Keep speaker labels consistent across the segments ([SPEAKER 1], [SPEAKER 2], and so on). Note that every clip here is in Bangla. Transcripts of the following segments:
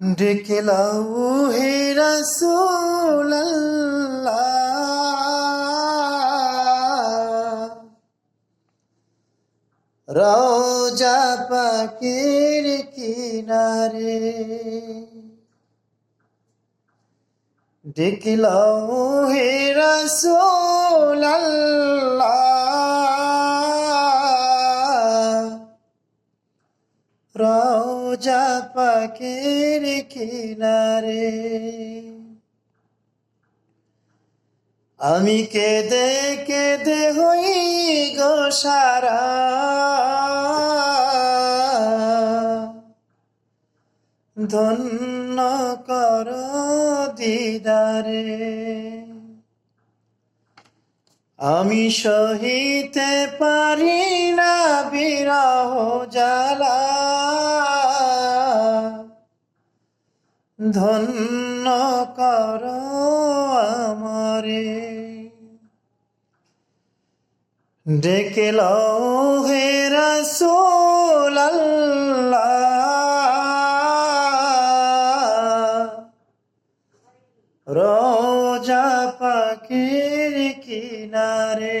[SPEAKER 1] ডেকে লাউ হে রওজা পাকের কিনারে। ডেকে লাউ হে রাসূলাল্লাহ। রওজা পাকের কিনারে। আমি কেঁদে কেঁদে হই গো সারা। ধন্য কর দিদারে। আমি সহিতে পারি না বিরহ জ্বালা। ধন্য কর আমারে। ডেকে হে রাসূলাল্লাহ রোজা পাখির কিনারে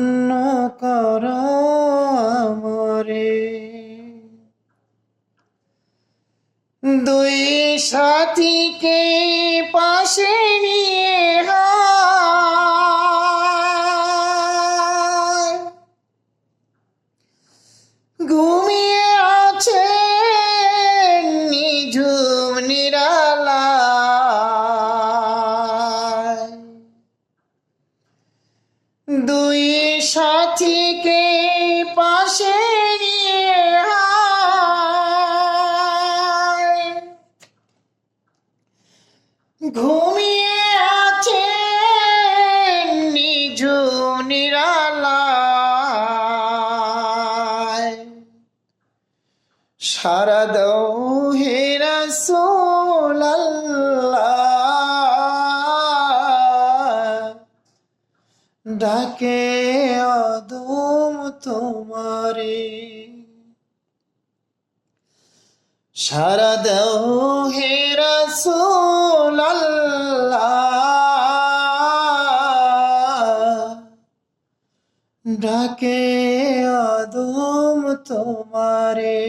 [SPEAKER 1] সাথীকে ঘুমিয়ে আছে নিঝুম নিরালায়। সারা দাও হে রাসূলাল্লাহ। ডাকে অদম তোমারে। সারা দাও হে ডাকে আদম তোমারে।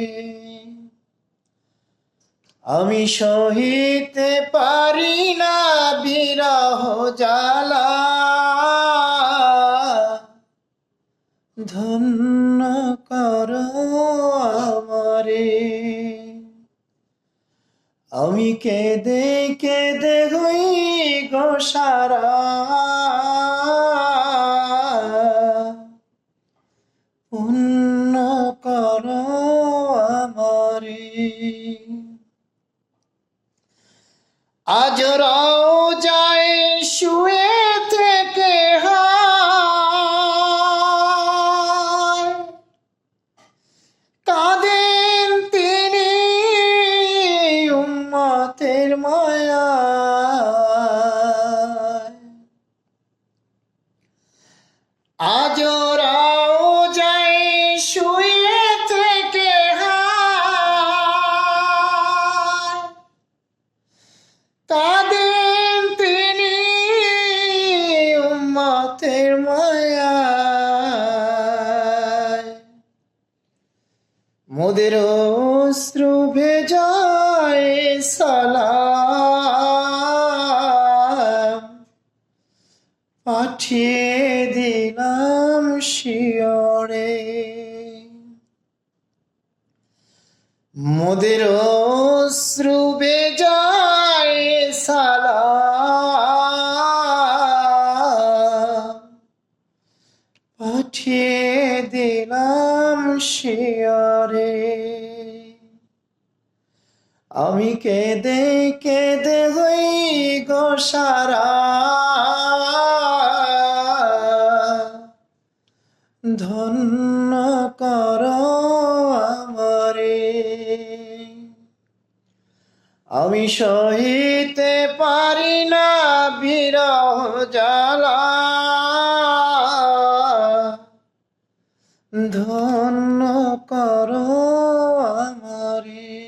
[SPEAKER 1] আমি সহিতে পারি না বিরহ জ্বালা। ধন্য কর আমারে। আমি কে কেঁদে কাঁদেন তিনি উম্মতের মায়া। মোদের অশ্রু ভেজায় সালাম। পাঠিয়ে দিলাম শিয়রে। মোদের অশ্রু বেজায় সালাম। পাঠিয়ে দিলাম শিয়রে। আমি কেঁদে কেঁদে হই গো ধন্য কর আমি সহিতে ধন্য কর আমারে।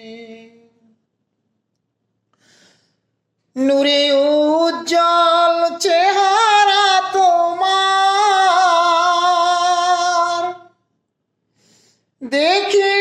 [SPEAKER 1] নূরে উজ্জ্বল চেহারা তোমার। দেখিলে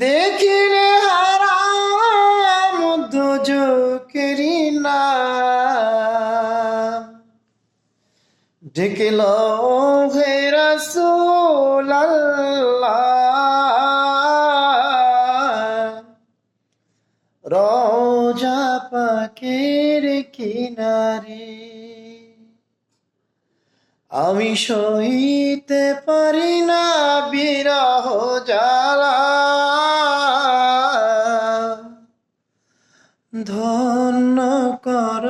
[SPEAKER 1] দেখিলে হারাম দোজকেরি নাম। ডেকে হে রসুল রোজা পাকের কিনারে আমি সহিতে পারি না বিরহ জ্বালা। ধন্য কর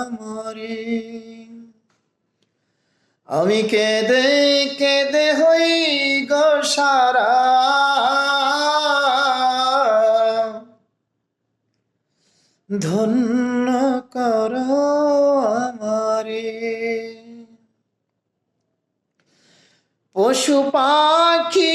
[SPEAKER 1] আমরে। আমি কেঁদে কেঁদে হই গো ধন্য কর আমারে। পশু পাখি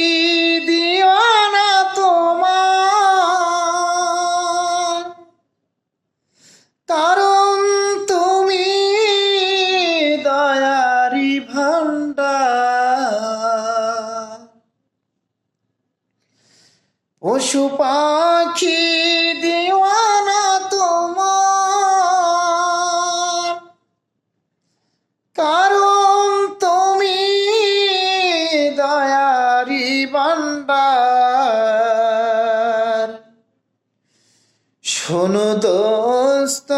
[SPEAKER 1] শোনো দোস্ত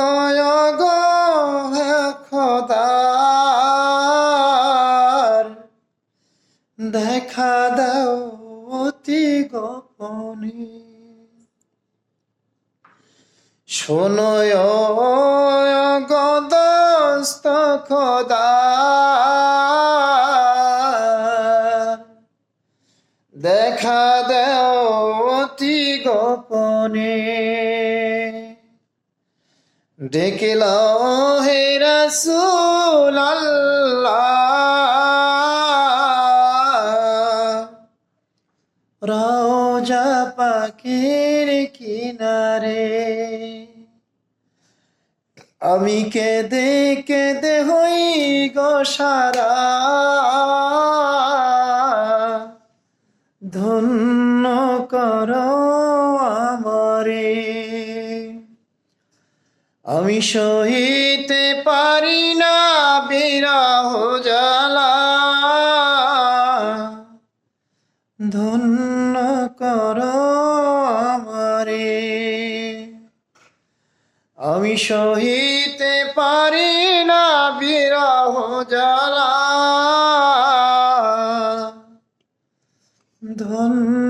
[SPEAKER 1] গো দেখা দাও অতি গোপনে। শোনো গদস্ত খোদার। দেখা দাও অতি গোপনে। ডেকিল হে রসুল রোজা পাখির কিনারে আমি কেঁদে কেঁদে হই গো সারা। ধন্য কর আমি সহিতে পারি না বিরহ জ্বালা। ধন্য কর আমারে। আমি সহিতে পারি না বিরহ জ্বালা। ধন্য